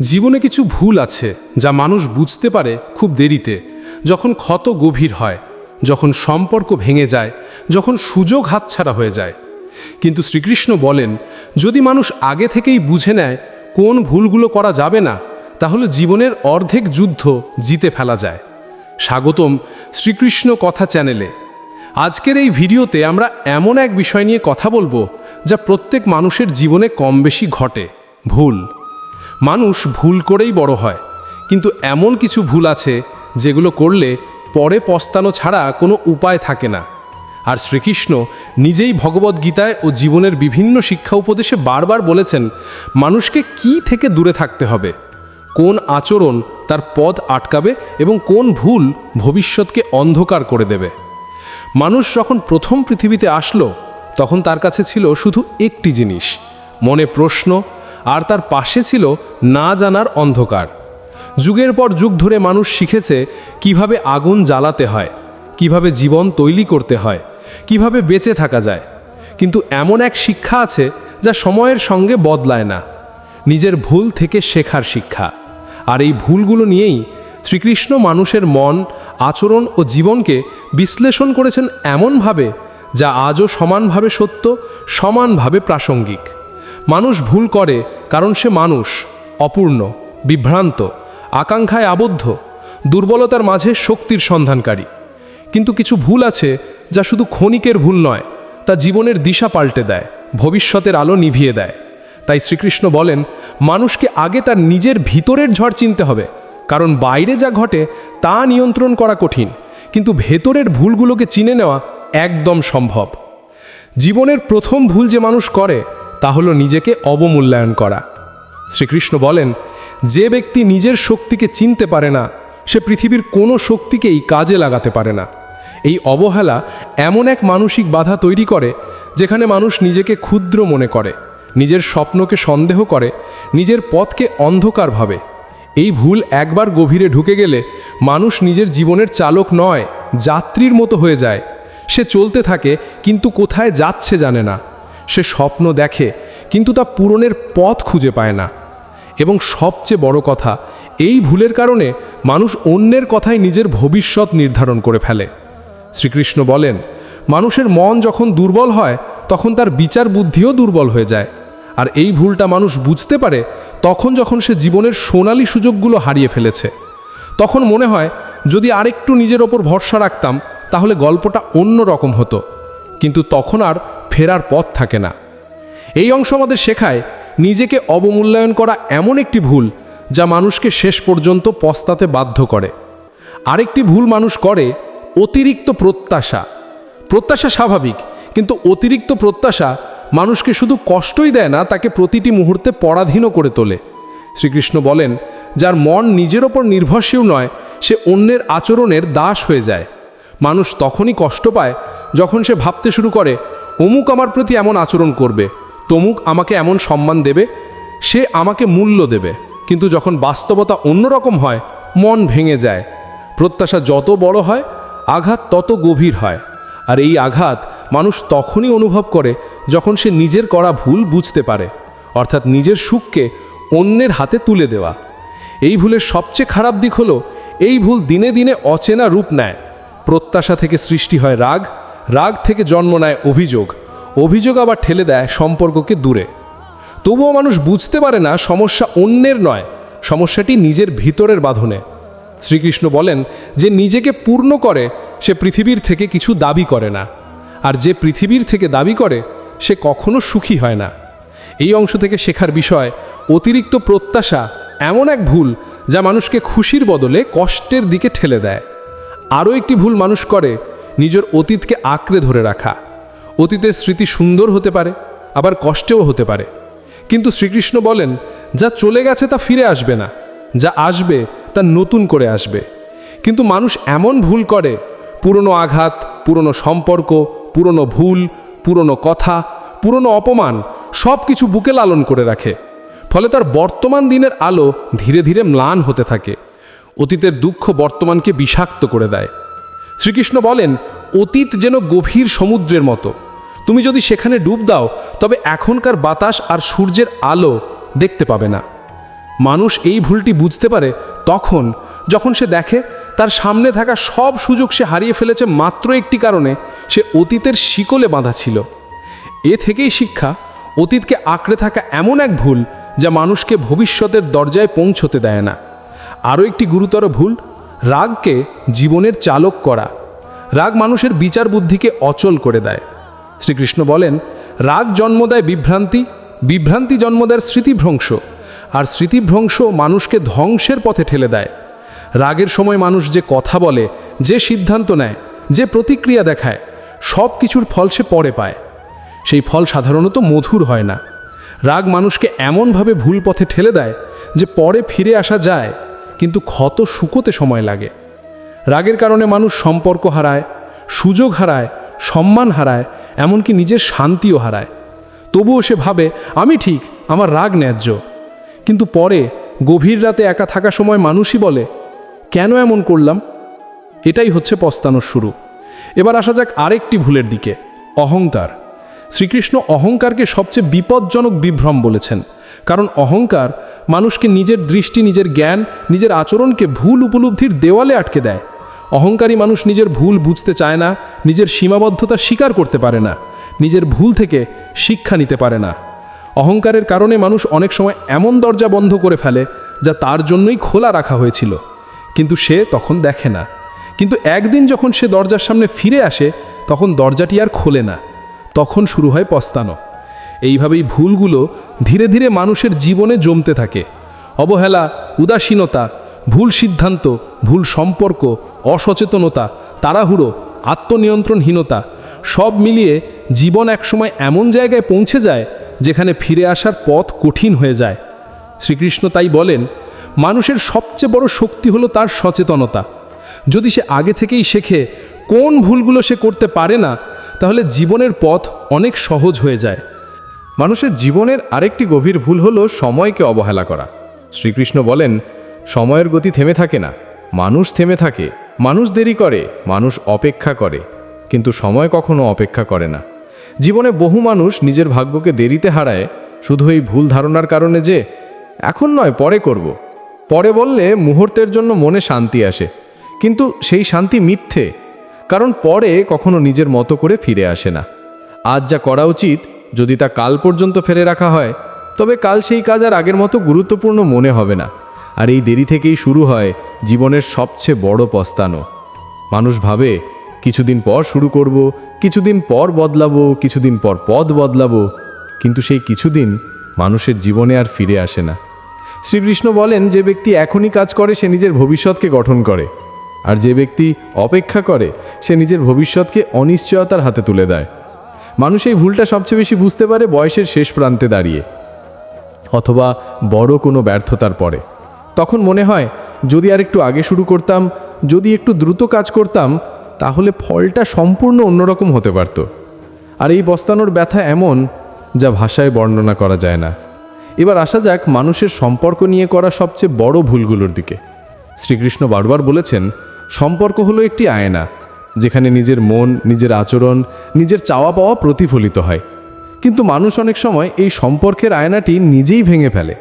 জীবনে কিছু ভুল আছে যা মানুষ বুঝতে পারে খুব দেরিতে। যখন ক্ষত গভীর হয়, যখন সম্পর্ক ভেঙে যায়, যখন সুযোগ হাতছাড়া হয়ে যায়। কিন্তু শ্রীকৃষ্ণ বলেন, যদি মানুষ আগে থেকেই বুঝে নেয় কোন ভুলগুলো করা যাবে না, তাহলে জীবনের অর্ধেক যুদ্ধ জিতে ফেলা যায়। স্বাগতম শ্রীকৃষ্ণ কথা চ্যানেলে। আজকের এই ভিডিওতে আমরা এমন এক বিষয় নিয়ে কথা বলব যা প্রত্যেক মানুষের জীবনে কম বেশি ঘটে, ভুল। মানুষ ভুল করেই বড় হয়। কিন্তু এমন কিছু ভুল আছে যেগুলো করলে পরে পস্তানো ছাড়া কোনো উপায় থাকে না। আর শ্রীকৃষ্ণ নিজেই ভগবদ্গীতায় ও জীবনের বিভিন্ন শিক্ষা উপদেশে বারবার বলেছেন, মানুষকে কি থেকে দূরে থাকতে হবে? কোন আচরণ তার পথ আটকাবে এবং কোন ভুল ভবিষ্যৎকে অন্ধকার করে দেবে? মানুষ যখন প্রথম পৃথিবীতে আসলো, তখন তার কাছে ছিল শুধু একটি জিনিস, মনে প্রশ্ন আর তার পাশে ছিল না জানার অন্ধকার। যুগের পর যুগ ধরে মানুষ শিখেছে কীভাবে আগুন জ্বালাতে হয়, কীভাবে জীবন তৈরি করতে হয়, কীভাবে বেঁচে থাকা যায়। কিন্তু এমন এক শিক্ষা আছে যা সময়ের সঙ্গে বদলায় না। নিজের ভুল থেকে শেখার শিক্ষা। আর এই ভুলগুলো নিয়েই শ্রীকৃষ্ণ মানুষের মন, আচরণ ও জীবনকে বিশ্লেষণ করেছেন এমনভাবে যা আজও সমানভাবে সত্য, সমানভাবে প্রাসঙ্গিক। মানুষ ভুল করে কারণ সে মানুষ, অপূর্ণ, বিভ্রান্ত, আকাঙ্ক্ষায় আবদ্ধ, দুর্বলতার মাঝে শক্তির সন্ধানকারী। কিন্তু কিছু ভুল আছে যা শুধু ক্ষণিকের ভুল নয়, তা জীবনের দিশা পাল্টে দেয়, ভবিষ্যতের আলো নিভিয়ে দেয়। তাই শ্রীকৃষ্ণ বলেন, মানুষকে আগে তার নিজের ভিতরের ঝড় চিনতে হবে, কারণ বাইরে যা ঘটে তা নিয়ন্ত্রণ করা কঠিন, কিন্তু ভেতরের ভুলগুলোকে চিনে নেওয়া একদম সম্ভব। জীবনের প্রথম ভুল যে মানুষ করে তা হলো নিজেকে অবমূল্যায়ন করা। শ্রীকৃষ্ণ বলেন, যে ব্যক্তি নিজের শক্তিকে চিনতে পারে না, সে পৃথিবীর কোনো শক্তিকেই কাজে লাগাতে পারে না। এই অবহেলা এমন এক মানসিক বাধা তৈরি করে, যেখানে মানুষ নিজেকে ক্ষুদ্র মনে করে, নিজের স্বপ্নকে সন্দেহ করে, নিজের পথকে অন্ধকার ভাবে। এই ভুল একবার গভীরে ঢুকে গেলে মানুষ নিজের জীবনের চালক নয়, যাত্রীর মতো হয়ে যায়। সে চলতে থাকে, কিন্তু কোথায় যাচ্ছে জানে না। সে স্বপ্ন দেখে, কিন্তু তা পূরণের পথ খুঁজে পায় না। এবং সবচেয়ে বড় কথা, এই ভুলের কারণে মানুষ অন্যের কথায় নিজের ভবিষ্যৎ নির্ধারণ করে ফেলে। শ্রীকৃষ্ণ বলেন, মানুষের মন যখন দুর্বল হয়, তখন তার বিচার বুদ্ধিও দুর্বল হয়ে যায়। আর এই ভুলটা মানুষ বুঝতে পারে, তখন যখন সে জীবনের সোনালী সুযোগগুলো হারিয়ে ফেলেছে। তখন মনে হয়, যদি আরেকটু নিজের ওপর ভরসা রাখতাম, তাহলে গল্পটা অন্য রকম হতো। কিন্তু তখন আর ফেরার পথ থাকে না। এই অংশ আমাদের শেখায় নিজেকে অবমূল্যায়ন করা এমন একটি ভুল যা মানুষকে শেষ পর্যন্ত পস্তাতে বাধ্য করে। আরেকটি ভুল মানুষ করে অতিরিক্ত প্রত্যাশা। প্রত্যাশা স্বাভাবিক, কিন্তু অতিরিক্ত প্রত্যাশা মানুষকে শুধু কষ্টই দেয় না, তাকে প্রতিটি মুহূর্তে পরাধীনও করে তোলে। শ্রীকৃষ্ণ বলেন, যার মন নিজের ওপর নির্ভরশীল নয়, সে অন্যের আচরণের দাস হয়ে যায়। মানুষ তখনই কষ্ট পায় যখন সে ভাবতে শুরু করে অমুক আমার প্রতি এমন আচরণ করবে, তমুক আমাকে এমন সম্মান দেবে, সে আমাকে মূল্য দেবে। কিন্তু যখন বাস্তবতা অন্যরকম হয়, মন ভেঙে যায়। প্রত্যাশা যত বড় হয়, আঘাত তত গভীর হয়। আর এই আঘাত মানুষ তখনই অনুভব করে যখন সে নিজের করা ভুল বুঝতে পারে, অর্থাৎ নিজের সুখকে অন্যের হাতে তুলে দেওয়া। এই ভুলের সবচেয়ে খারাপ দিক হলো, এই ভুল দিনে দিনে অচেনা রূপ নেয়। প্রত্যাশা থেকে সৃষ্টি হয় রাগ রাগ থেকে জন্ম নেয় অভিযোগ। অভিযোগ আবার ঠেলে দেয় সম্পর্ককে দূরে। তবুও মানুষ বুঝতে পারে না সমস্যা অন্যের নয়, সমস্যাটি নিজের ভিতরের বাঁধনে। শ্রীকৃষ্ণ বলেন, যে নিজেকে পূর্ণ করে, সে পৃথিবীর থেকে কিছু দাবি করে না। আর যে পৃথিবীর থেকে দাবি করে, সে কখনো সুখী হয় না। এই অংশ থেকে শেখার বিষয়, অতিরিক্ত প্রত্যাশা এমন এক ভুল যা মানুষকে খুশির বদলে কষ্টের দিকে ঠেলে দেয়। আরও একটি ভুল মানুষ করে নিজের অতীতকে আঁকড়ে ধরে রাখা। অতীতের স্মৃতি সুন্দর হতে পারে, আবার কষ্টেও হতে পারে। কিন্তু শ্রীকৃষ্ণ বলেন, যা চলে গেছে তা ফিরে আসবে না। যা আসবে তা নতুন করে আসবে। কিন্তু মানুষ এমন ভুল করে, পুরনো আঘাত, পুরনো সম্পর্ক, পুরনো ভুল, পুরনো কথা, পুরনো অপমান সব কিছু বুকে লালন করে রাখে। ফলে তার বর্তমান দিনের আলো ধীরে ধীরে ম্লান হতে থাকে। অতীতের দুঃখ বর্তমানকে বিষাক্ত করে দেয়। শ্রীকৃষ্ণ বলেন, অতীত যেন গভীর সমুদ্রের মতো। তুমি যদি সেখানে ডুব দাও, তবে এখনকার বাতাস আর সূর্যের আলো দেখতে পাবে না। মানুষ এই ভুলটি বুঝতে পারে তখন, যখন সে দেখে, তার সামনে থাকা সব সুযোগ সে হারিয়ে ফেলেছে মাত্র একটি কারণে, সে অতীতের শিকলে বাঁধা ছিল। এ থেকেই শিক্ষা, অতীতকে আঁকড়ে থাকা এমন এক ভুল, যা মানুষকে ভবিষ্যতের দরজায় পৌঁছতে দেয় না। আরও একটি গুরুতর ভুল রাগকে জীবনের চালক করা। রাগ মানুষের বিচার বুদ্ধিকে অচল করে দেয়। শ্রীকৃষ্ণ বলেন, রাগ জন্ম দেয় বিভ্রান্তি বিভ্রান্তি জন্ম দেয় স্মৃতিভ্রংশ, আর স্মৃতিভ্রংশ মানুষকে ধ্বংসের পথে ঠেলে দেয়। রাগের সময় মানুষ যে কথা বলে, যে সিদ্ধান্ত নেয়, যে প্রতিক্রিয়া দেখায়, সব কিছুর ফল সে পরে পায়। সেই ফল সাধারণত মধুর হয় না। রাগ মানুষকে এমনভাবে ভুল পথে ঠেলে দেয় যে পরে ফিরে আসা যায় কিন্তু ক্ষত শুকোতে সময় লাগে। রাগের কারণে মানুষ সম্পর্ক হারায়, সুযোগ হারায়, সম্মান হারায়, এমনকি নিজের শান্তিও হারায়। তবুও সে ভাবে, আমি ঠিক, আমার রাগ ন্যায্য। কিন্তু পরে, গভীর রাতে একা থাকা সময় মানুষই বলে, কেন এমন করলাম? এটাই হচ্ছে পস্তানোর শুরু। এবার আসা যাক আরেকটি ভুলের দিকে, অহংকার। শ্রীকৃষ্ণ অহংকারকে সবচেয়ে বিপজ্জনক বিভ্রম বলেছেন। কারণ অহংকার মানুষকে নিজের দৃষ্টি, নিজের জ্ঞান, নিজের আচরণকে ভুল উপলব্ধির দেওয়ালে আটকে দেয়। অহংকারী মানুষ নিজের ভুল বুঝতে চায় না, নিজের সীমাবদ্ধতা স্বীকার করতে পারে না, নিজের ভুল থেকে শিক্ষা নিতে পারে না। অহংকারের কারণে মানুষ অনেক সময় এমন দরজা বন্ধ করে ফেলে যা তার জন্যই খোলা রাখা হয়েছিল। কিন্তু সে তখন দেখে না। কিন্তু একদিন যখন সে দরজার সামনে ফিরে আসে, তখন দরজাটি আর খোলে না। তখন শুরু হয় পস্তানো। এইভাবেই ভুলগুলো ধীরে ধীরে মানুষের জীবনে জমতে থাকে। অবহেলা, উদাসীনতা, ভুল সিদ্ধান্ত, ভুল সম্পর্ক, অসচেতনতা, তাড়াহুড়ো, আত্মনিয়ন্ত্রণহীনতা সব মিলিয়ে জীবন একসময় এমন জায়গায় পৌঁছে যায় যেখানে ফিরে আসার পথ কঠিন হয়ে যায়। শ্রীকৃষ্ণ তাই বলেন, মানুষের সবচেয়ে বড় শক্তি হলো তার সচেতনতা। যদি সে আগে থেকেই শেখে কোন ভুলগুলো সে করতে পারে না, তাহলে জীবনের পথ অনেক সহজ হয়ে যায়। মানুষের জীবনের আরেকটি গভীর ভুল হলো সময়কে অবহেলা করা। শ্রীকৃষ্ণ বলেন, সময়ের গতি থেমে থাকে না, মানুষ থেমে থাকে, মানুষ দেরি করে, মানুষ অপেক্ষা করে। কিন্তু সময় কখনো অপেক্ষা করে না। জীবনে বহু মানুষ নিজের ভাগ্যকে দেরিতে হারায়, শুধু এই ভুল ধারণার কারণে যে, এখন নয়, পরে করব। পরে বললে মুহূর্তের জন্য মনে শান্তি আসে, কিন্তু সেই শান্তি মিথ্যে, কারণ পরে কখনো নিজের মতো করে ফিরে আসে না। আজ যা করা উচিত যদি তা কাল পর্যন্ত ফেলে রাখা হয়, তবে কাল সেই কাজ আর আগের মতো গুরুত্বপূর্ণ মনে হবে না। আর এই দেরি থেকেই শুরু হয় জীবনের সবচেয়ে বড় পস্তানো। মানুষ ভাবে, কিছুদিন পর শুরু করব, কিছুদিন পর বদলাবো, কিছুদিন পর পদ বদলাবো। কিন্তু সেই কিছুদিন মানুষের জীবনে আর ফিরে আসে না। শ্রীকৃষ্ণ বলেন, যে ব্যক্তি এখনই কাজ করে, সে নিজের ভবিষ্যৎকে গঠন করে। আর যে ব্যক্তি অপেক্ষা করে, সে নিজের ভবিষ্যৎকে অনিশ্চয়তার হাতে তুলে দেয়। মানুষ এই ভুলটা সবচেয়ে বেশি বুঝতে পারে বয়সের শেষ প্রান্তে দাঁড়িয়ে, অথবা বড় কোনো ব্যর্থতার পরে। তখন মনে হয়, যদি আর একটু আগে শুরু করতাম, যদি একটু দ্রুত কাজ করতাম, তাহলে ফলটা সম্পূর্ণ অন্যরকম হতে পারত। আর এই বস্তানোর ব্যথা এমন, যা ভাষায় বর্ণনা করা যায় না। এবার আসা যাক মানুষের সম্পর্ক নিয়ে করা সবচেয়ে বড় ভুলগুলোর দিকে। শ্রীকৃষ্ণ বারবার বলেছেন, সম্পর্ক হলো একটি আয়না। যেখানে নিজের মন, নিজের আচরণ, নিজের চাওয়া পাওয়া প্রতিফলিত হয়। কিন্তু মানুষ অনেক সময় এই সম্পর্কের আয়নাটি নিজেই ভেঙে ফেলে।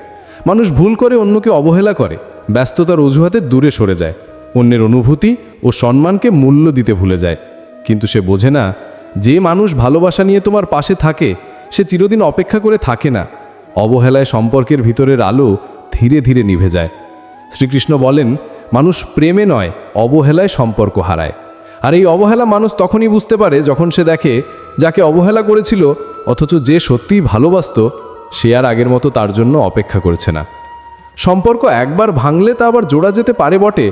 মানুষ ভুল করে অন্যকে অবহেলা করে, ব্যস্ততার অজুহাতে দূরে সরে যায়, অন্যের অনুভূতি ও সম্মানকে মূল্য দিতে ভুলে যায়। কিন্তু সে বোঝে না, যে মানুষ ভালোবাসা নিয়ে তোমার পাশে থাকে, সে চিরদিন অপেক্ষা করে থাকে না। অবহেলায় সম্পর্কের ভিতরের আলো ধীরে ধীরে নিভে যায়। শ্রীকৃষ্ণ বলেন, মানুষ প্রেমে নয়, অবহেলায় সম্পর্ক হারায়। আর এই অবহেলা মানুষ তখনই বুঝতে পারে যখন সে দেখে যাকে অবহেলা করেছিল, অথচ যে সত্যিই ভালোবাসত, সে আর আগের মতো তার জন্য অপেক্ষা করছে না। সম্পর্ক একবার ভাঙলে তা আবার জোড়া যেতে পারে বটে,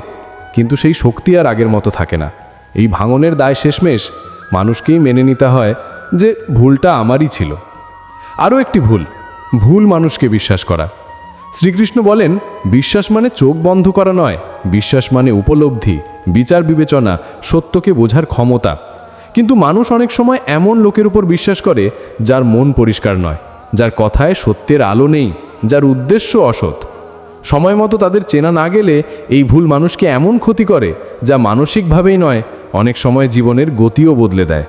কিন্তু সেই শক্তি আর আগের মতো থাকে না। এই ভাঙনের দায় শেষমেশ মানুষকেই মেনে নিতে হয় যে ভুলটা আমারই ছিল। আরও একটি ভুল ভুল মানুষকে বিশ্বাস করা। শ্রীকৃষ্ণ বলেন, বিশ্বাস মানে চোখ বন্ধ করা নয়, বিশ্বাস মানে উপলব্ধি, বিচার বিবেচনা, সত্যকে বোঝার ক্ষমতা। কিন্তু মানুষ অনেক সময় এমন লোকের উপর বিশ্বাস করে, যার মন পরিষ্কার নয়, যার কথায় সত্যের আলো নেই, যার উদ্দেশ্য অসৎ। সময় মতো তাদের চেনা না গেলে এই ভুল মানুষকে এমন ক্ষতি করে, যা মানসিকভাবেই নয়, অনেক সময় জীবনের গতিও বদলে দেয়।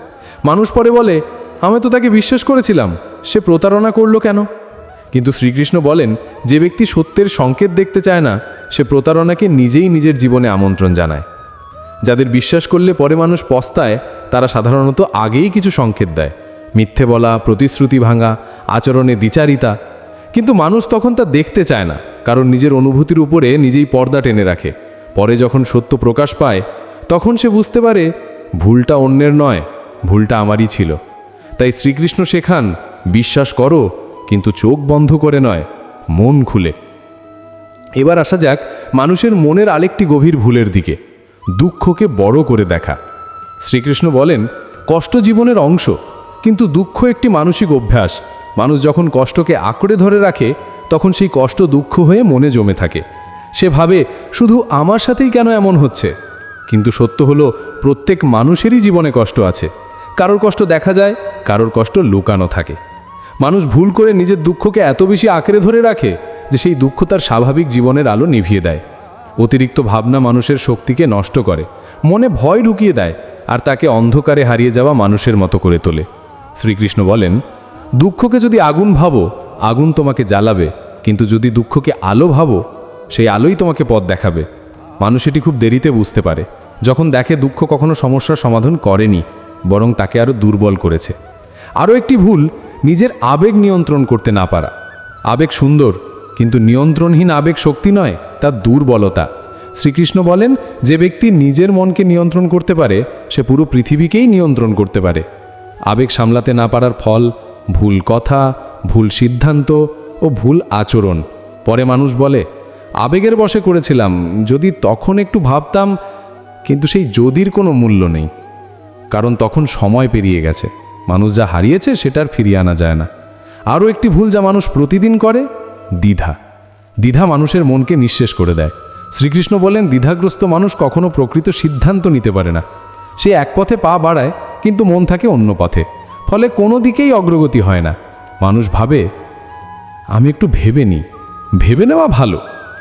মানুষ পরে বলে, আমি তো তাকে বিশ্বাস করেছিলাম, সে প্রতারণা করল কেন? কিন্তু শ্রীকৃষ্ণ বলেন, যে ব্যক্তি সত্যের সংকেত দেখতে চায় না, সে প্রতারণাকে নিজেই নিজের জীবনে আমন্ত্রণ জানায়। যাদের বিশ্বাস করলে পরে মানুষ পস্তায়, তারা সাধারণত আগেই কিছু সংকেত দেয়। মিথ্যে বলা, প্রতিশ্রুতি ভাঙা, আচরণে দ্বিচারিতা। কিন্তু মানুষ তখন তা দেখতে চায় না, কারণ নিজের অনুভূতির উপরে নিজেই পর্দা টেনে রাখে। পরে যখন সত্য প্রকাশ পায়, তখন সে বুঝতে পারে, ভুলটা অন্যের নয়, ভুলটা আমারই ছিল। তাই শ্রীকৃষ্ণ শেখান, বিশ্বাস করো কিন্তু চোখ বন্ধ করে নয়, মন খুলে। এবার আসা যাক মানুষের মনের আরেকটি গভীর ভুলের দিকে, দুঃখকে বড় করে দেখা। শ্রীকৃষ্ণ বলেন, কষ্ট জীবনের অংশ, কিন্তু দুঃখ একটি মানসিক অভ্যাস। মানুষ যখন কষ্টকে আঁকড়ে ধরে রাখে, তখন সেই কষ্ট দুঃখ হয়ে মনে জমে থাকে। সে ভাবে, শুধু আমার সাথেই কেন এমন হচ্ছে? কিন্তু সত্য হলো, প্রত্যেক মানুষেরই জীবনে কষ্ট আছে। কারোর কষ্ট দেখা যায়, কারোর কষ্ট লুকানো থাকে। মানুষ ভুল করে নিজের দুঃখকে এত বেশি আঁকড়ে ধরে রাখে যে সেই দুঃখ তার স্বাভাবিক জীবনের আলো নিভিয়ে দেয়। অতিরিক্ত ভাবনা মানুষের শক্তিকে নষ্ট করে, মনে ভয় ঢুকিয়ে দেয় আর তাকে অন্ধকারে হারিয়ে যাওয়া মানুষের মতো করে তোলে। শ্রীকৃষ্ণ বলেন, দুঃখকে যদি আগুন ভাবো, আগুন তোমাকে জ্বালাবে, কিন্তু যদি দুঃখকে আলো ভাবো, সেই আলোই তোমাকে পথ দেখাবে। মানুষ এটি খুব দেরিতে বুঝতে পারে। যখন দেখে দুঃখ কখনো সমস্যার সমাধান করেনি, বরং তাকে আরও দুর্বল করেছে। আরও একটি ভুল নিজের আবেগ নিয়ন্ত্রণ করতে না পারা। আবেগ সুন্দর, কিন্তু নিয়ন্ত্রণহীন আবেগ শক্তি নয়, তা দুর্বলতা। শ্রীকৃষ্ণ বলেন, যে ব্যক্তি নিজের মনকে নিয়ন্ত্রণ করতে পারে, সে পুরো পৃথিবীকেই নিয়ন্ত্রণ করতে পারে। আবেগ সামলাতে না পারার ফল, ভুল কথা, ভুল সিদ্ধান্ত ও ভুল আচরণ। পরে মানুষ বলে, আবেগের বশে করেছিলাম, যদি তখন একটু ভাবতাম, কিন্তু সেই যদির কোনো মূল্য নেই। কারণ তখন সময় পেরিয়ে গেছে। মানুষ যা হারিয়েছে সেটা আর ফিরিয়ে আনা যায় না। আরও একটি ভুল যা মানুষ প্রতিদিন করে, দ্বিধা। দ্বিধা মানুষের মনকে নিঃশেষ করে দেয়। শ্রীকৃষ্ণ বলেন, দ্বিধাগ্রস্ত মানুষ কখনো প্রকৃত সিদ্ধান্ত নিতে পারে না। সে এক পথে পা বাড়ায়, কিন্তু মন থাকে অন্য পথে। ফলে কোনো দিকেই অগ্রগতি হয় না। মানুষ ভাবে, আমি একটু ভেবে নিই। ভেবে নেওয়া ভালো,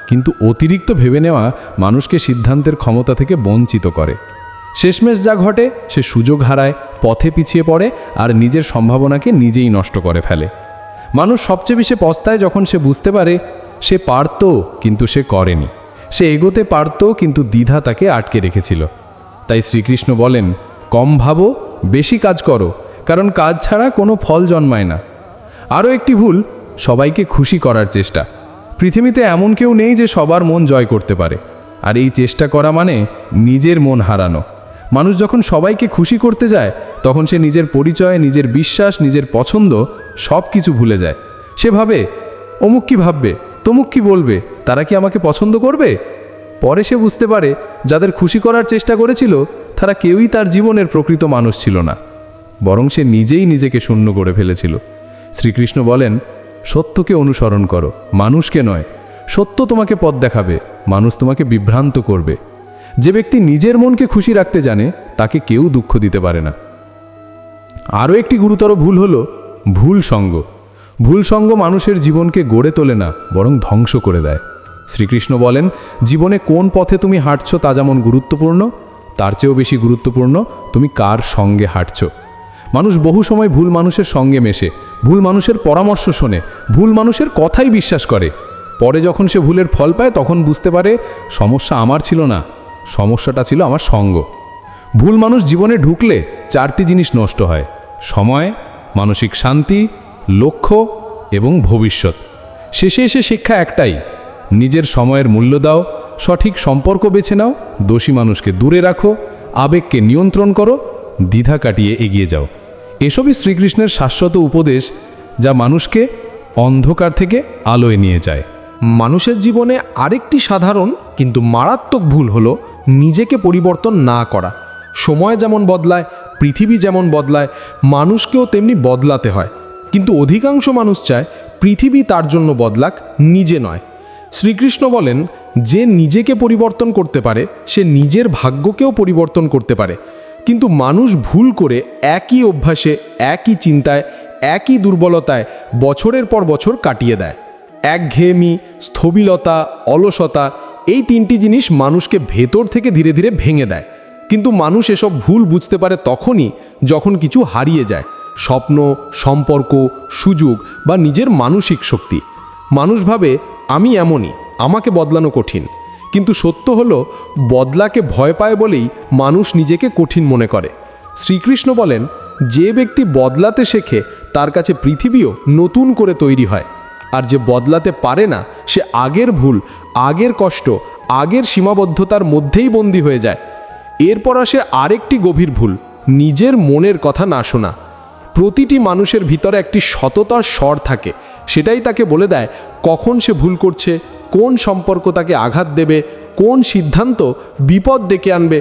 কিন্তু অতিরিক্ত ভেবে নেওয়া মানুষকে সিদ্ধান্তের ক্ষমতা থেকে বঞ্চিত করে। শেষমেশ যা ঘটে, সে সুযোগ হারায়, পথে পিছিয়ে পড়ে আর নিজের সম্ভাবনাকে নিজেই নষ্ট করে ফেলে। মানুষ সবচেয়ে বেশি পস্তায় যখন সে বুঝতে পারে, সে পারত কিন্তু সে করেনি। সে এগোতে পারত কিন্তু দ্বিধা তাকে আটকে রেখেছিল। তাই শ্রীকৃষ্ণ বলেন, কম ভাবো, বেশি কাজ করো, কারণ কাজ ছাড়া কোনো ফল জন্মায় না। আরও একটি ভুল, সবাইকে খুশি করার চেষ্টা। পৃথিবীতে এমন কেউ নেই যে সবার মন জয় করতে পারে। আর এই চেষ্টা করা মানে নিজের মন হারানো। মানুষ যখন সবাইকে খুশি করতে যায়, তখন সে নিজের পরিচয়, নিজের বিশ্বাস, নিজের পছন্দ সব কিছু ভুলে যায়। সে ভাবে, অমুক কি ভাববে? তমুক কি বলবে? তারা কি আমাকে পছন্দ করবে? পরে সে বুঝতে পারে, যাদের খুশি করার চেষ্টা করেছিল, তারা কেউই তার জীবনের প্রকৃত মানুষ ছিল না। বরং সে নিজেই নিজেকে শূন্য করে ফেলেছিল। শ্রীকৃষ্ণ বলেন, সত্যকে অনুসরণ করো, মানুষকে নয়। সত্য তোমাকে পথ দেখাবে, মানুষ তোমাকে বিভ্রান্ত করবে। যে ব্যক্তি নিজের মনকে খুশি রাখতে জানে, তাকে কেউ দুঃখ দিতে পারে না। আরও একটি গুরুতর ভুল হল ভুল সঙ্গ। ভুল সঙ্গ মানুষের জীবনকে গড়ে তোলে না, বরং ধ্বংস করে দেয়। শ্রীকৃষ্ণ বলেন, জীবনে কোন পথে তুমি হাঁটছ তা যেমন গুরুত্বপূর্ণ, তার চেয়েও বেশি গুরুত্বপূর্ণ তুমি কার সঙ্গে হাঁটছ? মানুষ বহু সময় ভুল মানুষের সঙ্গে মেশে, ভুল মানুষের পরামর্শ শোনে, ভুল মানুষের কথাই বিশ্বাস করে। পরে যখন সে ভুলের ফল পায়, তখন বুঝতে পারে, সমস্যা আমার ছিল না সমস্যাটা ছিল আমার সঙ্গ। ভুল মানুষ জীবনে ঢুকলে চারটি জিনিস নষ্ট হয়, সময়, মানসিক শান্তি, লক্ষ্য এবং ভবিষ্যৎ। শেষে এসে শিক্ষা একটাই, নিজের সময়ের মূল্য দাও, সঠিক সম্পর্ক বেছে নাও, দোষী মানুষকে দূরে রাখো, আবেগকে নিয়ন্ত্রণ করো, দ্বিধা কাটিয়ে এগিয়ে যাও। এসবই শ্রীকৃষ্ণের শাশ্বত উপদেশ যা মানুষকে অন্ধকার থেকে আলোয় নিয়ে যায়। মানুষের জীবনে আরেকটি সাধারণ কিন্তু মারাত্মক ভুল হলো নিজেকে পরিবর্তন না করা। সময় যেমন বদলায়, পৃথিবী যেমন বদলায়, মানুষকেও তেমনি বদলাতে হয়। কিন্তু অধিকাংশ মানুষ চায় পৃথিবী তার জন্য বদলাক, নিজে নয়। শ্রীকৃষ্ণ বলেন, যে নিজেকে পরিবর্তন করতে পারে, সে নিজের ভাগ্যকেও পরিবর্তন করতে পারে। কিন্তু মানুষ ভুল করে একই অভ্যাসে, একই চিন্তায়, একই দুর্বলতায় বছরের পর বছর কাটিয়ে দেয়। একঘেয়েমি, স্থবিলতা, অলসতা এই তিনটি জিনিস মানুষকে ভেতর থেকে ধীরে ধীরে ভেঙে দেয়। কিন্তু মানুষ এসব ভুল বুঝতে পারে তখনই যখন কিছু হারিয়ে যায়। স্বপ্ন, সম্পর্ক, সুযোগ বা নিজের মানসিক শক্তি। মানুষ ভাবে, আমি এমনই, আমাকে বদলানো কঠিন। কিন্তু সত্য হলো, বদলাকে ভয় পায় বলেই মানুষ নিজেকে কঠিন মনে করে। শ্রীকৃষ্ণ বলেন, যে ব্যক্তি বদলাতে শেখে, তার কাছে পৃথিবীও নতুন করে তৈরি হয়। আর যে বদলাতে পারে না, সে আগের ভুল, আগের কষ্ট, আগের সীমাবদ্ধতার মধ্যেই বন্দী হয়ে যায়। এরপর আসে আরেকটি গভীর ভুল, নিজের মনের কথা না শোনা। প্রতিটি মানুষের ভিতরে একটি সততার স্বর থাকে, সেটাই তাকে বলে দেয় কখন সে ভুল করছে, কোন সম্পর্ক তাকে আঘাত দেবে, কোন সিদ্ধান্ত বিপদ ডেকে আনবে।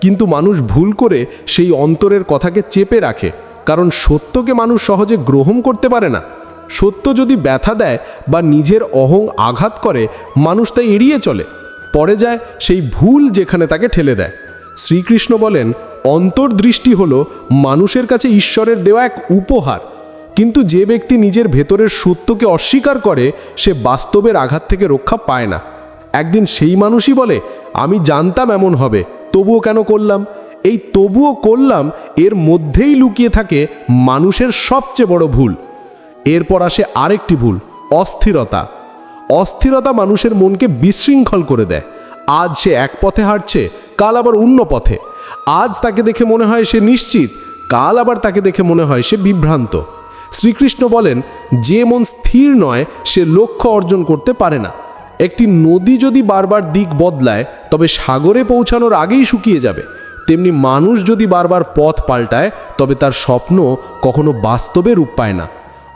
কিন্তু মানুষ ভুল করে সেই অন্তরের কথাকে চেপে রাখে, কারণ সত্যকে মানুষ সহজে গ্রহণ করতে পারে না। সত্য যদি ব্যথা দেয় বা নিজের অহং আঘাত করে, মানুষ তাই এড়িয়ে চলে। পরে যায় সেই ভুল যেখানে তাকে ঠেলে দেয়। শ্রীকৃষ্ণ বলেন, অন্তর্দৃষ্টি হল মানুষের কাছে ঈশ্বরের দেওয়া এক উপহার। কিন্তু যে ব্যক্তি নিজের ভেতরের সত্যকে অস্বীকার করে, সে বাস্তবের আঘাত থেকে রক্ষা পায় না। একদিন সেই মানুষই বলে, আমি জানতাম এমন হবে, তবুও কেন করলাম? এই তবুও করলাম, এর মধ্যেই লুকিয়ে থাকে মানুষের সবচেয়ে বড় ভুল। এরপর আসে আরেকটি ভুল, অস্থিরতা। অস্থিরতা মানুষের মনকে বিশৃঙ্খল করে দেয়। আজ সে এক পথে হাঁটছে, কাল আবার অন্য পথে। আজ তাকে দেখে মনে হয় সে নিশ্চিত, কাল আবার তাকে দেখে মনে হয় সে বিভ্রান্ত। শ্রীকৃষ্ণ বলেন, যে মন স্থির নয়, সে লক্ষ্য অর্জন করতে পারে না। একটি নদী যদি বারবার দিক বদলায়, তবে সাগরে পৌঁছানোর আগেই শুকিয়ে যাবে। তেমনি মানুষ যদি বারবার পথ পাল্টায়, তবে তার স্বপ্ন কখনো বাস্তবে রূপ পায় না।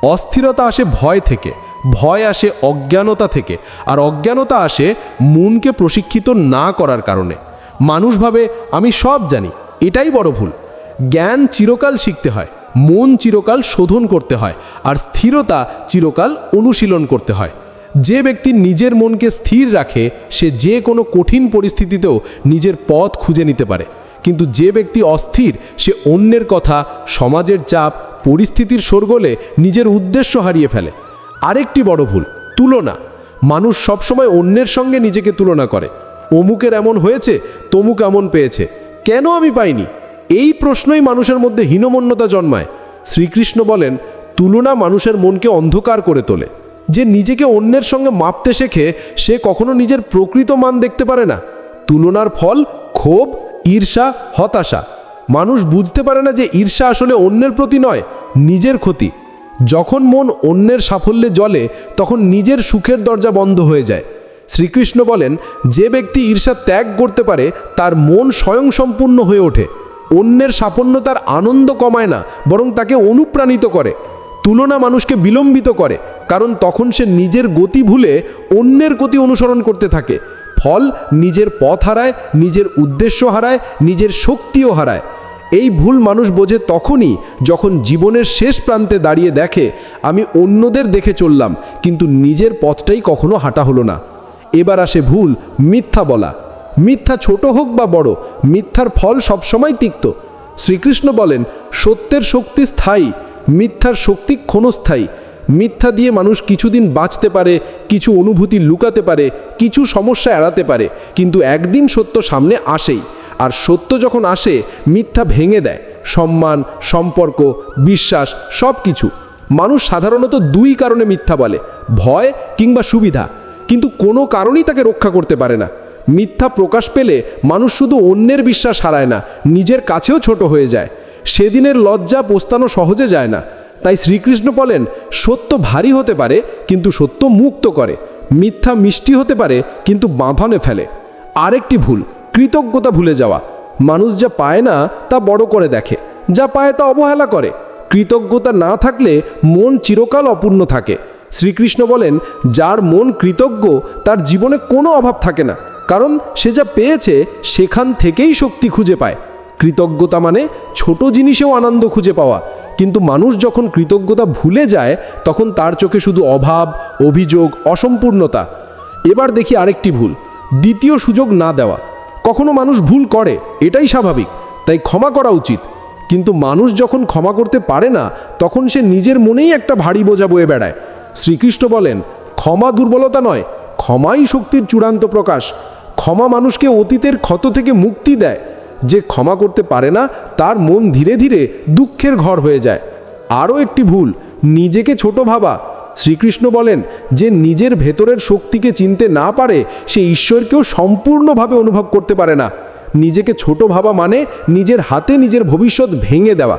অস্থিরতা আসে ভয় থেকে, ভয় আসে অজ্ঞানতা থেকে, আর অজ্ঞানতা আসে মনকে প্রশিক্ষিত না করার কারণে। মানুষ ভাবে, আমি সব জানি, এটাই বড় ভুল। জ্ঞান চিরকাল শিখতে হয়, মন চিরকাল শোধন করতে হয়, আর স্থিরতা চিরকাল অনুশীলন করতে হয়। যে ব্যক্তি নিজের মনকে স্থির রাখে, সে যে কোনো কঠিন পরিস্থিতিতেও নিজের পথ খুঁজে নিতে পারে। কিন্তু যে ব্যক্তি অস্থির, সে অন্যের কথা, সমাজের চাপ, পরিস্থিতির সরগোলে নিজের উদ্দেশ্য হারিয়ে ফেলে। আরেকটি বড় ভুল, তুলনা। মানুষ সবসময় অন্যের সঙ্গে নিজেকে তুলনা করে। অমুকের এমন হয়েছে, তমুক এমন পেয়েছে। কেন আমি পাইনি? এই প্রশ্নই মানুষের মধ্যে হীনমন্যতা জন্মায়। শ্রীকৃষ্ণ বলেন, তুলনা মানুষের মনকে অন্ধকার করে তোলে। যে নিজেকে অন্যের সঙ্গে মাপতে শেখে, সে কখনো নিজের প্রকৃত মান দেখতে পারে না। তুলনার ফল ক্ষোভ ঈর্ষা, হতাশা। মানুষ বুঝতে পারে না যে ঈর্ষা আসলে অন্যের প্রতি নয়, নিজের ক্ষতি। যখন মন অন্যের সাফল্যে জ্বলে, তখন নিজের সুখের দরজা বন্ধ হয়ে যায়। শ্রীকৃষ্ণ বলেন, যে ব্যক্তি ঈর্ষা ত্যাগ করতে পারে, তার মন স্বয়ংসম্পূর্ণ হয়ে ওঠে। অন্যের সাফল্য তার আনন্দ কমায় না, বরং তাকে অনুপ্রাণিত করে। তুলনা মানুষকে বিলম্বিত করে, কারণ তখন সে নিজের গতি ভুলে অন্যের গতি অনুসরণ করতে থাকে। ফল নিজের পথ হারায়, নিজের উদ্দেশ্য হারায়, নিজের শক্তিও হারায়। এই ভুল মানুষ বোঝে তখনই যখন জীবনের শেষ প্রান্তে দাঁড়িয়ে দেখে, আমি অন্যদের দেখে চললাম, কিন্তু নিজের পথটাই কখনো হাঁটা হলো না। এবার আসে ভুল, মিথ্যা বলা। মিথ্যা ছোট হোক বা বড়, মিথ্যার ফল সবসময় তিক্ত। শ্রীকৃষ্ণ বলেন, সত্যের শক্তি স্থায়ী, মিথ্যার শক্তি ক্ষণস্থায়ী। মিথ্যা দিয়ে মানুষ কিছুদিন বাঁচতে পারে, কিছু অনুভূতি লুকাতে পারে, কিছু সমস্যা এড়াতে পারে, কিন্তু একদিন সত্য সামনে আসেই। আর সত্য যখন আসে, মিথ্যা ভেঙে দেয়। সম্মান, সম্পর্ক, বিশ্বাস সব কিছু মানুষ সাধারণত দুই কারণে মিথ্যা বলে, ভয় কিংবা সুবিধা। কিন্তু কোনো কারণই তাকে রক্ষা করতে পারে না। মিথ্যা প্রকাশ পেলে মানুষ শুধু অন্যের বিশ্বাস হারায় না, নিজের কাছেও ছোট হয়ে যায়। সেদিনের লজ্জা পোস্তানো সহজে যায় না। তাই শ্রীকৃষ্ণ বলেন, সত্য ভারী হতে পারে, কিন্তু সত্য মুক্ত করে। মিথ্যা মিষ্টি হতে পারে, কিন্তু বাঁধানে ফেলে। আরেকটি ভুল, কৃতজ্ঞতা ভুলে যাওয়া। মানুষ যা পায় না, তা বড় করে দেখে। যা পায় তা অবহেলা করে। কৃতজ্ঞতা না থাকলে মন চিরকাল অপূর্ণ থাকে। শ্রীকৃষ্ণ বলেন, যার মন কৃতজ্ঞ, তার জীবনে কোনো অভাব থাকে না। কারণ সে যা পেয়েছে, সেখান থেকেই শক্তি খুঁজে পায়। কৃতজ্ঞতা মানে ছোট জিনিসেও আনন্দ খুঁজে পাওয়া। কিন্তু মানুষ যখন কৃতজ্ঞতা ভুলে যায়, তখন তার চোখে শুধু অভাব, অভিযোগ, অসম্পূর্ণতা। এবার দেখি আরেকটি ভুল, দ্বিতীয় সুযোগ না দেওয়া। কখনো মানুষ ভুল করে, এটাই স্বাভাবিক, তাই ক্ষমা করা উচিত। কিন্তু মানুষ যখন ক্ষমা করতে পারে না, তখন সে নিজের মনেই একটা ভারী বোঝা বয়ে বেড়ায়। শ্রীকৃষ্ণ বলেন, ক্ষমা দুর্বলতা নয়, ক্ষমাই শক্তির চূড়ান্ত প্রকাশ। ক্ষমা মানুষকে অতীতের ক্ষত থেকে মুক্তি দেয়। যে ক্ষমা করতে পারে না, তার মন ধীরে ধীরে দুঃখের ঘর হয়ে যায়। আরও একটি ভুল, নিজেকে ছোট ভাবা। শ্রীকৃষ্ণ বলেন, যে নিজের ভেতরের শক্তিকে চিনতে না পারে, সে ঈশ্বরকেও সম্পূর্ণভাবে অনুভব করতে পারে না। নিজেকে ছোট ভাবা মানে নিজের হাতে নিজের ভবিষ্যৎ ভেঙে দেওয়া।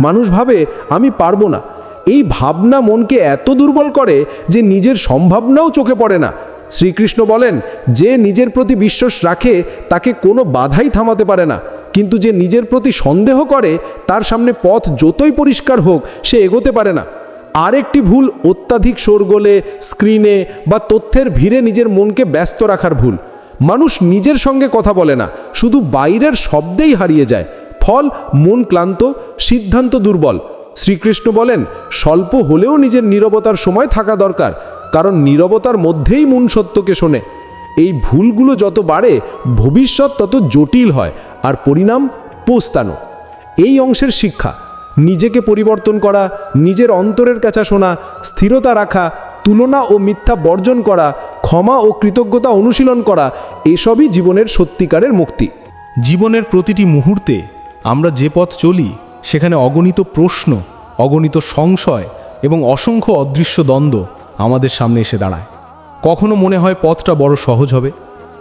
মানুষ ভাবে, আমি পারব না। এই ভাবনা মনকে এত দুর্বল করে যে নিজের সম্ভাবনাও চোখে পড়ে না। শ্রীকৃষ্ণ বলেন, যে নিজের প্রতি বিশ্বাস রাখে, তাকে কোনো বাধাই থামাতে পারে না। কিন্তু যে নিজের প্রতি সন্দেহ করে, তার সামনে পথ যতই পরিষ্কার হোক, সে এগোতে পারে না। আরেকটি ভুল অত্যাধিক শোরগোলে, স্ক্রিনে বা তথ্যের ভিড়ে নিজের মনকে ব্যস্ত রাখার ভুল। মানুষ নিজের সঙ্গে কথা বলে না, শুধু বাইরের শব্দেই হারিয়ে যায়। ফল, মন ক্লান্ত, সিদ্ধান্ত দুর্বল। শ্রীকৃষ্ণ বলেন, স্বল্প হলেও নিজের নীরবতার সময় থাকা দরকার। কারণ নীরবতার মধ্যেই মন সত্যকে শোনে। এই ভুলগুলো যত বাড়ে, ভবিষ্যৎ তত জটিল হয় আর পরিণাম পোস্তানো। এই অংশের শিক্ষা, নিজেকে পরিবর্তন করা, নিজের অন্তরের কাছে শোনা, স্থিরতা রাখা, তুলনা ও মিথ্যা বর্জন করা, ক্ষমা ও কৃতজ্ঞতা অনুশীলন করা, এসবই জীবনের সত্যিকারের মুক্তি। জীবনের প্রতিটি মুহূর্তে আমরা যে পথ চলি, সেখানে অগণিত প্রশ্ন, অগণিত সংশয় এবং অসংখ্য অদৃশ্য দ্বন্দ্ব আমাদের সামনে এসে দাঁড়ায়। কখনো মনে হয় পথটা বড় সহজ হবে,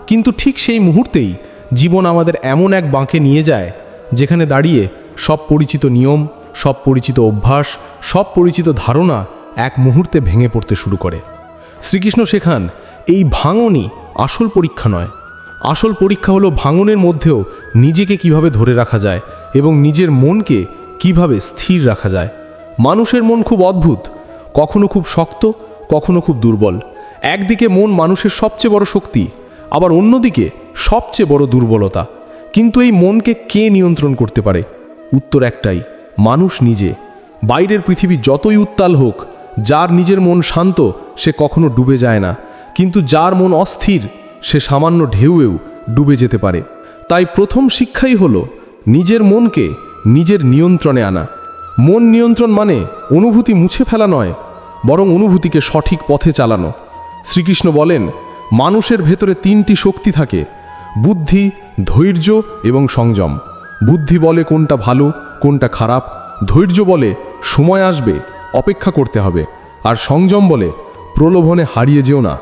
কিন্তু ঠিক সেই মুহূর্তেই জীবন আমাদের এমন এক বাঁকে নিয়ে যায়, যেখানে দাঁড়িয়ে সব পরিচিত নিয়ম, সব পরিচিত অভ্যাস, সব পরিচিত ধারণা এক মুহূর্তে ভেঙে পড়তে শুরু করে। শ্রীকৃষ্ণ শেখান, এই ভাঙনই আসল পরীক্ষা নয়। আসল পরীক্ষা হলো ভাঙনের মধ্যেও নিজেকে কীভাবে ধরে রাখা যায় এবং নিজের মনকে কীভাবে স্থির রাখা যায়। মানুষের মন খুব অদ্ভুত, কখনো খুব শক্ত কখনো খুব দুর্বল। একদিকে মন মানুষের সবচেয়ে বড় শক্তি, আবার অন্যদিকে সবচেয়ে বড় দুর্বলতা। কিন্তু এই মনকে কে নিয়ন্ত্রণ করতে পারে? উত্তর একটাই, মানুষ নিজে। বাইরের পৃথিবী যতই উত্তাল হোক, যার নিজের মন শান্ত, সে কখনো ডুবে যায় না। কিন্তু যার মন অস্থির, সে সামান্য ঢেউয়েও ডুবে যেতে পারে। তাই প্রথম শিক্ষাই হলো, নিজের মনকে নিজের নিয়ন্ত্রণে আনা। মন নিয়ন্ত্রণ মানে অনুভূতি মুছে ফেলা নয় বরং অনুভূতিকে সঠিক পথে চালানো। শ্রীকৃষ্ণ বলেন, মানুষের ভেতরে তিনটি শক্তি থাকে, বুদ্ধি, ধৈর্য এবং সংযম। বুদ্ধি বলে কোনটা ভালো, কোনটা খারাপ, ধৈর্য বলে সময় আসবে, অপেক্ষা করতে হবে, আর সংযম বলে প্রলোভনে হারিয়ে যেও না।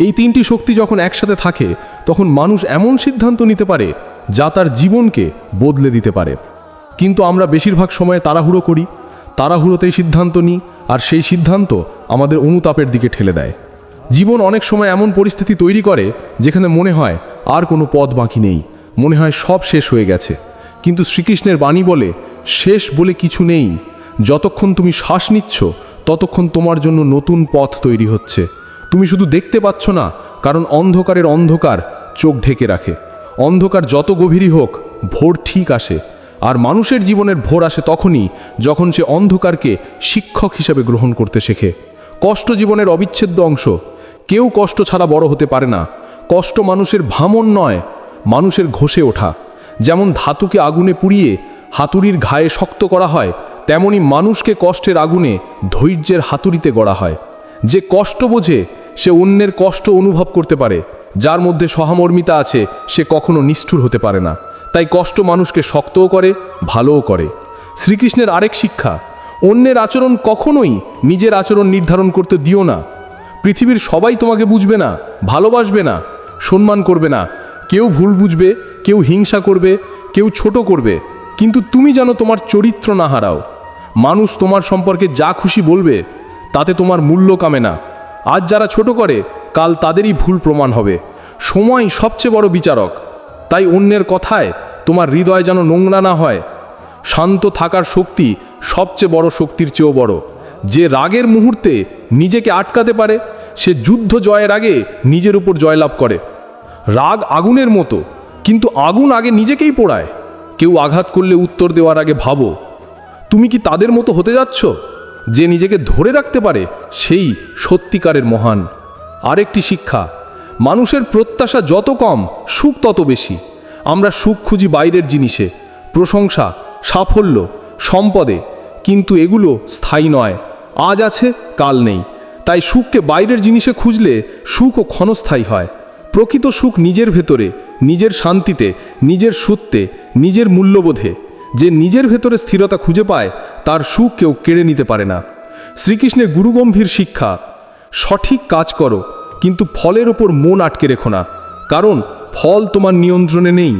এই তিনটি শক্তি যখন একসাথে থাকে, তখন মানুষ এমন সিদ্ধান্ত নিতে পারে, যা তার জীবনকে বদলে দিতে পারে। কিন্তু আমরা বেশিরভাগ সময়ে তাড়াহুড়ো করি তাড়াহুড়োতেই সিদ্ধান্ত নিই, আর সেই সিদ্ধান্ত আমাদের অনুতাপের দিকে ঠেলে দেয়। জীবন অনেক সময় এমন পরিস্থিতি তৈরি করে, যেখানে মনে হয় আর কোনো পথ বাকি নেই, মনে হয় সব শেষ হয়ে গেছে। কিন্তু শ্রীকৃষ্ণের বাণী বলে, শেষ বলে কিছু নেই। যতক্ষণ তুমি শ্বাস নিচ্ছ, ততক্ষণ তোমার জন্য নতুন পথ তৈরি হচ্ছে। তুমি শুধু দেখতে পাচ্ছ না, কারণ অন্ধকারের অন্ধকার চোখ ঢেকে রাখে। অন্ধকার যত গভীরই হোক, ভোর ঠিক আসে। আর মানুষের জীবনের ভোর আসে তখনই যখন সে অন্ধকারকে শিক্ষক হিসেবে গ্রহণ করতে শেখে। কষ্ট জীবনের অবিচ্ছেদ্য অংশ। কেউ কষ্ট ছাড়া বড় হতে পারে না। কষ্ট মানুষের ভামন নয়, মানুষের ঘষে ওঠা। যেমন ধাতুকে আগুনে পুড়িয়ে হাতুড়ির ঘায়ে শক্ত করা হয়, তেমনি মানুষকে কষ্টের আগুনে ধৈর্যের হাতুড়িতে গড়া হয়। যে কষ্ট বোঝে, সে অন্যের কষ্ট অনুভব করতে পারে। যার মধ্যে সহামর্মিতা আছে, সে কখনো নিষ্ঠুর হতে পারে না। তাই কষ্ট মানুষকে শক্তও করে, ভালোও করে। শ্রীকৃষ্ণের আরেক শিক্ষা, অন্যের আচরণ কখনোই নিজের আচরণ নির্ধারণ করতে দিও না। পৃথিবীর সবাই তোমাকে বুঝবে না, ভালোবাসবে না, সম্মান করবে না। কেউ ভুল বুঝবে, কেউ হিংসা করবে, কেউ ছোট করবে। কিন্তু তুমি যেন তোমার চরিত্র না হারাও। মানুষ তোমার সম্পর্কে যা খুশি বলবে, তাতে তোমার মূল্য কামে না। আজ যারা ছোট করে, কাল তাদেরই ভুল প্রমাণ হবে। সময় সবচেয়ে বড় বিচারক। তাই অন্যের কথায় তোমার হৃদয় যেন নোংরা না হয়। শান্ত থাকার শক্তি সবচেয়ে বড় শক্তির চেয়েও বড়। যে রাগের মুহূর্তে নিজেকে আটকাতে পারে, সে যুদ্ধ জয়ের আগে নিজের উপর জয়লাভ করে। রাগ আগুনের মতো, কিন্তু আগুন আগে নিজেকেই পোড়ায়। কেউ আঘাত করলে উত্তর দেওয়ার আগে ভাবো, তুমি কি তাদের মতো হতে যাচ্ছ? যে নিজেকে ধরে রাখতে পারে, সেই সত্যিকারের মহান। আরেকটি শিক্ষা মানুষের প্রত্যাশা যত কম, সুখ তত বেশি। আমরা সুখ খুঁজি বাইরের জিনিসে, প্রশংসা, সাফল্য, সম্পদে। কিন্তু এগুলো স্থায়ী নয়, আজ আছে, কাল নেই। তাই সুখকে বাইরের জিনিসে খুঁজলে সুখও ক্ষণস্থায়ী হয়। প্রকৃত সুখ নিজের ভেতরে, নিজের শান্তিতে, নিজের সত্যে, নিজের মূল্যবোধে। যে নিজের ভেতরে স্থিরতা খুঁজে পায়, তার সুখ কেউ কেড়ে নিতে পারে না। শ্রীকৃষ্ণের গুরুগম্ভীর শিক্ষা, সঠিক কাজ করো কিন্তু ফলের ওপর মন আটকে রেখো না, কারণ ফল তোমার নিয়ন্ত্রণে নেই।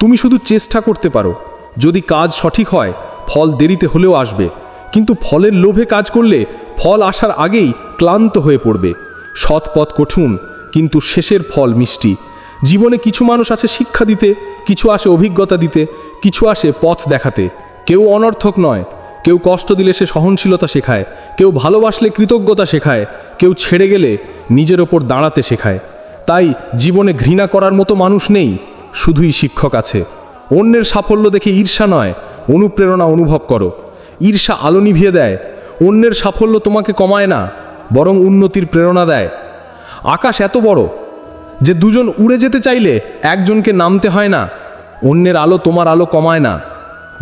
তুমি শুধু চেষ্টা করতে পারো। যদি কাজ সঠিক হয়, ফল দেরিতে হলেও আসবে। কিন্তু ফলের লোভে কাজ করলে ফল আসার আগেই ক্লান্ত হয়ে পড়বে। সৎ পথ কঠুন, কিন্তু শেষের ফল মিষ্টি। জীবনে কিছু মানুষ আছে শিক্ষা দিতে, কিছু আসে অভিজ্ঞতা দিতে, কিছু আসে পথ দেখাতে। কেউ অনর্থক নয়। কেউ কষ্ট দিলে সে সহনশীলতা শেখায়, কেউ ভালোবাসলে কৃতজ্ঞতা শেখায়, কেউ ছেড়ে গেলে নিজের ওপর দাঁড়াতে শেখায়। তাই জীবনে ঘৃণা করার মতো মানুষ নেই, শুধুই শিক্ষক আছে। অন্যের সাফল্য দেখে ঈর্ষা নয়, অনুপ্রেরণা অনুভব করো। ঈর্ষা আলো নিভিয়ে দেয়, অন্যের সাফল্য তোমাকে কমায় না, বরং উন্নতির প্রেরণা দেয়। আকাশ এত বড় যে দুজন উড়ে যেতে চাইলে একজনকে নামতে হয় না, অন্যের আলো তোমার আলো কমায় না।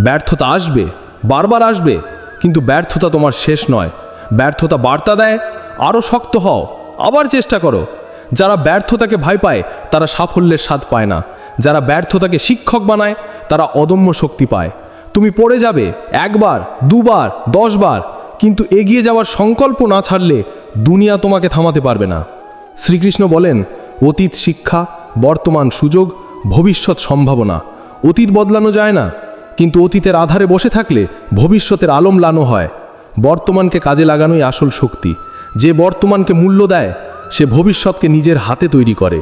ব্যর্থতা আসবে। বারবার আসবে, কিন্তু ব্যর্থতা তোমার শেষ নয়। ব্যর্থতা বার্তা দেয় আরও শক্ত হও। আবার চেষ্টা করো। যারা ব্যর্থতাকে ভয় পায়, তারা সাফল্যের স্বাদ পায় না। যারা ব্যর্থতাকে শিক্ষক বানায়, তারা অদম্য শক্তি পায়। তুমি পড়ে যাবে, একবার, দুবার, দশবার, কিন্তু এগিয়ে যাওয়ার সংকল্প না ছাড়লে দুনিয়া তোমাকে থামাতে পারবে না। শ্রীকৃষ্ণ বলেন, অতীত শিক্ষা, বর্তমান সুযোগ, ভবিষ্যৎ সম্ভাবনা। অতীত বদলানো যায় না। কিন্তু অতীতের আধারে বসে থাকলে ভবিষ্যতের আলম লানো হয়। বর্তমানকে কাজে লাগানোই আসল শক্তি। যে বর্তমানকে মূল্য দেয়, সে ভবিষ্যৎকে নিজের হাতে তৈরি করে।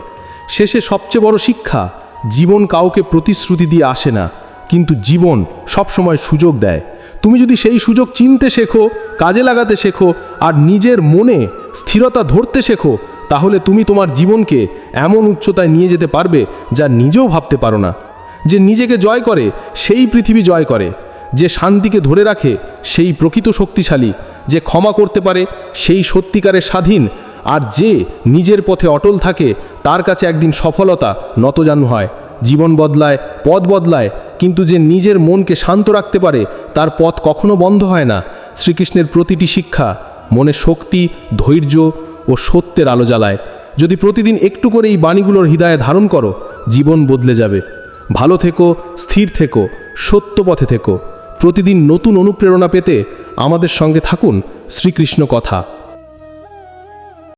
শেষে সবচেয়ে বড় শিক্ষা, জীবন কাউকে প্রতিশ্রুতি দিয়ে আসে না, কিন্তু জীবন সবসময় সুযোগ দেয়। তুমি যদি সেই সুযোগ চিনতে শেখো, কাজে লাগাতে শেখো, আর নিজের মনে স্থিরতা ধরতে শেখো, তাহলে তুমি তোমার জীবনকে এমন উচ্চতায় নিয়ে যেতে পারবে যা নিজেও ভাবতে পারো না। যে নিজেকে জয় করে, সেই পৃথিবী জয় করে। যে শান্তিকে ধরে রাখে, সেই প্রকৃত শক্তিশালী। যে ক্ষমা করতে পারে, সেই সত্যিকারের স্বাধীন। আর যে নিজের পথে অটল থাকে, তার কাছে একদিন সফলতা নতজানু হয়। জীবন বদলায়, পথ বদলায়, কিন্তু যে নিজের মনকে শান্ত রাখতে পারে, তার পথ কখনো বন্ধ হয় না। শ্রীকৃষ্ণের প্রতিটি শিক্ষা মনে শক্তি, ধৈর্য ও সত্যের আলো জ্বালায়। যদি প্রতিদিন একটু করে এই বাণীগুলোর হৃদয়ে ধারণ করো, জীবন বদলে যাবে। ভালো থেকো, স্থির থেকো, সত্য পথে থেকো। প্রতিদিন নতুন অনুপ্রেরণা পেতে আমাদের সঙ্গে থাকুন শ্রীকৃষ্ণ কথা।